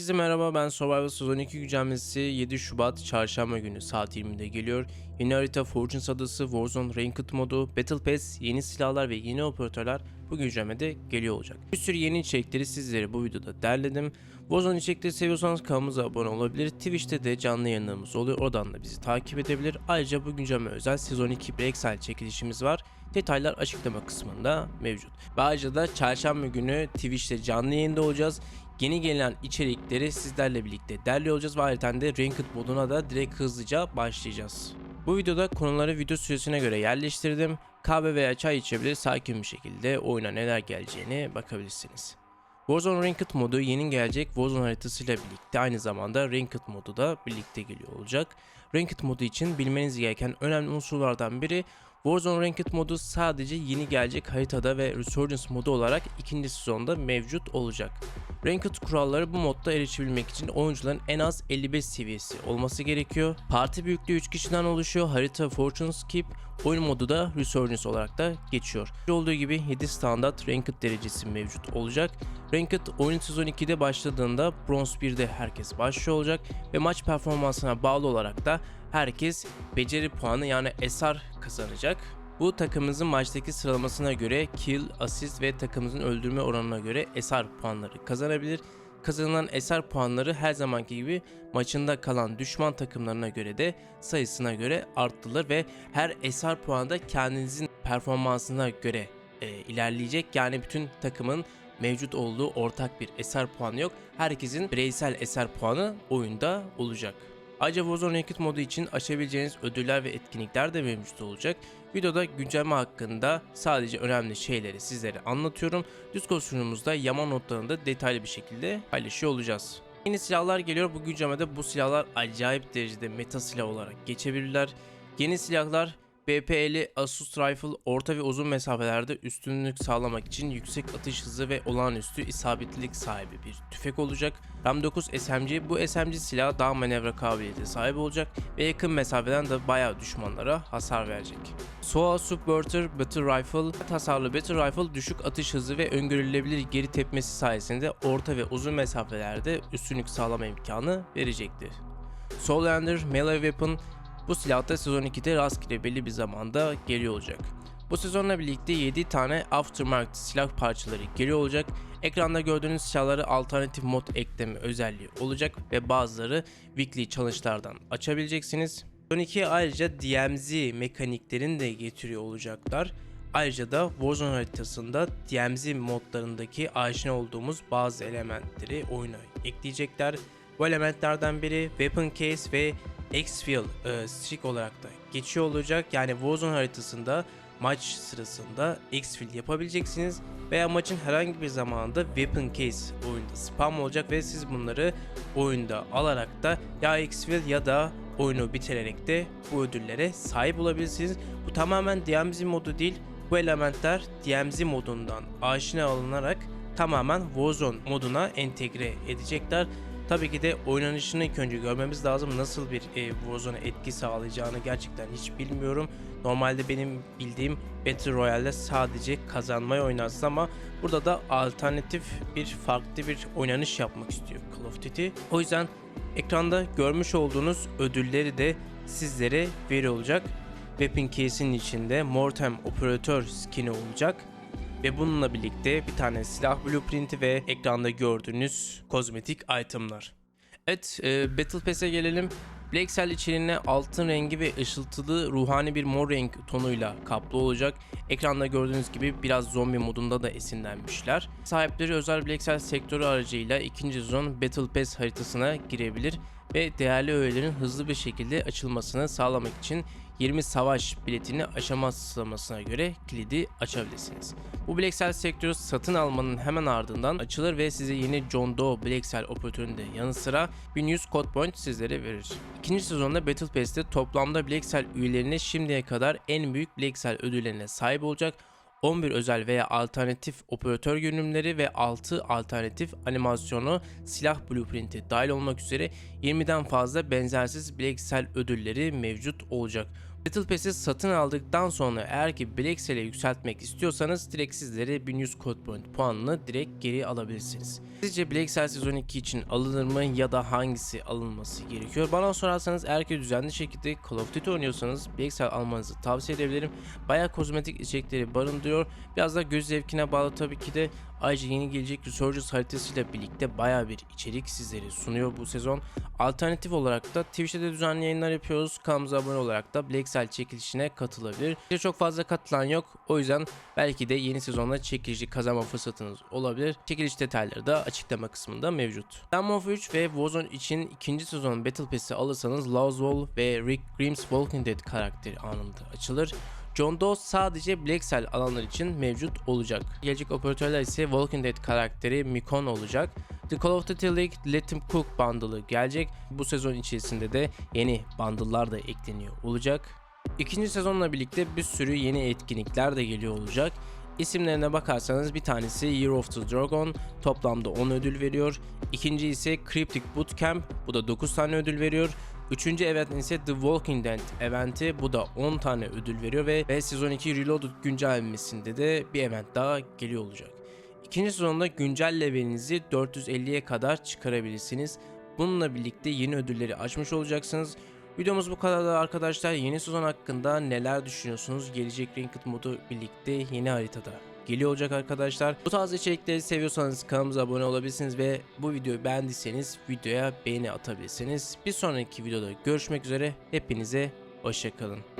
Herkese merhaba ben Survivor Sezon 2 güncellemesi 7 Şubat Çarşamba günü saat 20'de geliyor. Yeni harita Fortunes adası, Warzone Ranked modu, Battle Pass, yeni silahlar ve yeni operatörler bu güncellemede geliyor olacak. Bir sürü yeni içerikleri sizlere bu videoda derledim. Warzone içerikleri seviyorsanız kanalımıza abone olabilir. Twitch'te de canlı yayınlarımız oluyor. Oradan da bizi takip edebilir. Ayrıca bu güncelleme özel Sezon 2 Breakside çekilişimiz var. Detaylar açıklama kısmında mevcut. Ve ayrıca da çarşamba günü Twitch'te canlı yayında olacağız. Yeni gelen içerikleri sizlerle birlikte derliyor olacağız ve ayrıca de Ranked moduna da direkt hızlıca başlayacağız. Bu videoda konuları video süresine göre yerleştirdim. Kahve veya çay içebilir sakin bir şekilde oyuna neler geleceğine bakabilirsiniz. Warzone Ranked modu yeni gelecek Warzone haritasıyla birlikte aynı zamanda Ranked modu da birlikte geliyor olacak. Ranked modu için bilmeniz gereken önemli unsurlardan biri Warzone Ranked modu sadece yeni gelecek haritada ve Resurgence modu olarak ikinci sezonda mevcut olacak. Ranked kuralları bu modda erişebilmek için oyuncuların en az 55 seviyesi olması gerekiyor. Parti büyüklüğü 3 kişiden oluşuyor. Harita Fortune Skip, oyun modu da Resurgence olarak da geçiyor. Olduğu gibi 7 standart Ranked derecesi mevcut olacak. Ranked oyun sezon 2'de başladığında Bronze 1'de herkes başlıyor olacak ve maç performansına bağlı olarak da herkes beceri puanı yani SR kazanacak. Bu takımımızın maçtaki sıralamasına göre kill, asist ve takımımızın öldürme oranına göre SR puanları kazanabilir. Kazanılan SR puanları her zamanki gibi maçında kalan düşman takımlarına göre de sayısına göre arttırılır ve her SR puanı da kendinizin performansına göre e, ilerleyecek. Yani bütün takımın mevcut olduğu ortak bir eser puanı yok. Herkesin bireysel eser puanı oyunda olacak. Ayrıca Warzone Ranked modu için açabileceğiniz ödüller ve etkinlikler de mevcut olacak. Videoda güncelleme hakkında sadece önemli şeyleri sizlere anlatıyorum. Discord sunucumuzda yama notlarını da detaylı bir şekilde paylaşıyor olacağız. Yeni silahlar geliyor. Bu güncellemede bu silahlar acayip derecede meta silah olarak geçebilirler. Yeni silahlar BP-50 Asus Rifle orta ve uzun mesafelerde üstünlük sağlamak için yüksek atış hızı ve olağanüstü isabetlilik sahibi bir tüfek olacak. Ram 9 SMG bu SMG silah daha manevra kabiliyeti sahip olacak ve yakın mesafeden de bayağı düşmanlara hasar verecek. SOA Subverter Battle Rifle tasarlı Battle Rifle düşük atış hızı ve öngörülebilir geri tepmesi sayesinde orta ve uzun mesafelerde üstünlük sağlama imkanı verecektir. Soulander Melee Weapon bu silah da sezon 2'de rastgele belli bir zamanda geliyor olacak. Bu sezonla birlikte 7 tane aftermarket silah parçaları geliyor olacak. Ekranda gördüğünüz silahları alternatif mod ekleme özelliği olacak ve bazıları weekly challenge'lardan açabileceksiniz. Sezon 2'ye ayrıca DMZ mekaniklerini de getiriyor olacaklar. Ayrıca da Warzone haritasında DMZ modlarındaki aşina olduğumuz bazı elementleri oyuna ekleyecekler. Bu elementlerden biri Weapon Case ve Exfil e, streak olarak da geçiyor olacak. Yani Warzone haritasında maç sırasında exfil yapabileceksiniz veya maçın herhangi bir zamanında weapon case oyunda spam olacak ve siz bunları oyunda alarak da ya exfil ya da oyunu bitirerek de bu ödüllere sahip olabilirsiniz. Bu tamamen DMZ modu değil. Bu elementler DMZ modundan aşina alınarak tamamen Warzone moduna entegre edecekler. Tabii ki de oynanışını ilk önce görmemiz lazım. Nasıl bir e, Warzone etki sağlayacağını gerçekten hiç bilmiyorum. Normalde benim bildiğim Battle Royale'de sadece kazanmayı oynarsın ama burada da alternatif bir farklı bir oynanış yapmak istiyor Call of Duty. O yüzden ekranda görmüş olduğunuz ödülleri de sizlere veriyor olacak. Weapon Case'in içinde Mortem Operatör skin'i olacak. Ve bununla birlikte bir tane silah blueprinti ve ekranda gördüğünüz kozmetik itemlar. Evet e, Battle Pass'e gelelim. Black Cell içeriğine altın rengi ve ışıltılı ruhani bir mor renk tonuyla kaplı olacak. Ekranda gördüğünüz gibi biraz zombi modunda da esinlenmişler. Sahipleri özel Black Cell sektörü aracıyla ikinci sezon Battle Pass haritasına girebilir ve değerli öğelerin hızlı bir şekilde açılmasını sağlamak için 20 savaş biletini aşama sıralamasına göre kilidi açabilirsiniz. Bu Black Cell sektörü satın almanın hemen ardından açılır ve size yeni John Doe Black Cell operatörünün de yanı sıra 1100 code point sizlere verir. İkinci sezonda Battle Pass'te toplamda Black Cell üyelerine şimdiye kadar en büyük Black Cell ödüllerine sahip olacak 11 özel veya alternatif operatör görünümleri ve 6 alternatif animasyonu silah blueprinti dahil olmak üzere 20'den fazla benzersiz Cell ödülleri mevcut olacak. Battle Pass'i satın aldıktan sonra eğer ki Black Cell'e yükseltmek istiyorsanız direkt sizlere 1100 Code Point puanını direkt geri alabilirsiniz. Sizce Black Cell sezon 2 için alınır mı ya da hangisi alınması gerekiyor? Bana sorarsanız eğer ki düzenli şekilde Call of Duty oynuyorsanız Black Cell almanızı tavsiye edebilirim. Bayağı kozmetik içerikleri barındırıyor. Biraz da göz zevkine bağlı tabii ki de Ayrıca yeni gelecek Resurgence haritasıyla birlikte baya bir içerik sizlere sunuyor bu sezon. Alternatif olarak da Twitch'te de düzenli yayınlar yapıyoruz. Kanalımıza abone olarak da Black Cell çekilişine katılabilir. Bir çok fazla katılan yok. O yüzden belki de yeni sezonda çekilişi kazanma fırsatınız olabilir. Çekiliş detayları da açıklama kısmında mevcut. Lamb of 3 ve Warzone için ikinci sezon Battle Pass'i alırsanız Lawswall ve Rick Grimes Walking Dead karakteri anında açılır. John Doe sadece Black alanlar için mevcut olacak. Gelecek operatörler ise Walking Dead karakteri Mikon olacak. The Call of Duty League Let Him Cook bundle'ı gelecek. Bu sezon içerisinde de yeni bundle'lar da ekleniyor olacak. İkinci sezonla birlikte bir sürü yeni etkinlikler de geliyor olacak. İsimlerine bakarsanız bir tanesi Year of the Dragon toplamda 10 ödül veriyor. İkinci ise Cryptic Bootcamp bu da 9 tane ödül veriyor. Üçüncü event ise The Walking Dead eventi bu da 10 tane ödül veriyor ve, ve sezon 2 Reloaded güncellemesinde de bir event daha geliyor olacak. İkinci sezonda güncel levelinizi 450'ye kadar çıkarabilirsiniz. Bununla birlikte yeni ödülleri açmış olacaksınız. Videomuz bu kadar da arkadaşlar. Yeni sezon hakkında neler düşünüyorsunuz? Gelecek Ranked modu birlikte yeni haritada geliyor olacak arkadaşlar. Bu tarz içerikleri seviyorsanız kanalımıza abone olabilirsiniz ve bu videoyu beğendiyseniz videoya beğeni atabilirsiniz. Bir sonraki videoda görüşmek üzere. Hepinize hoşçakalın.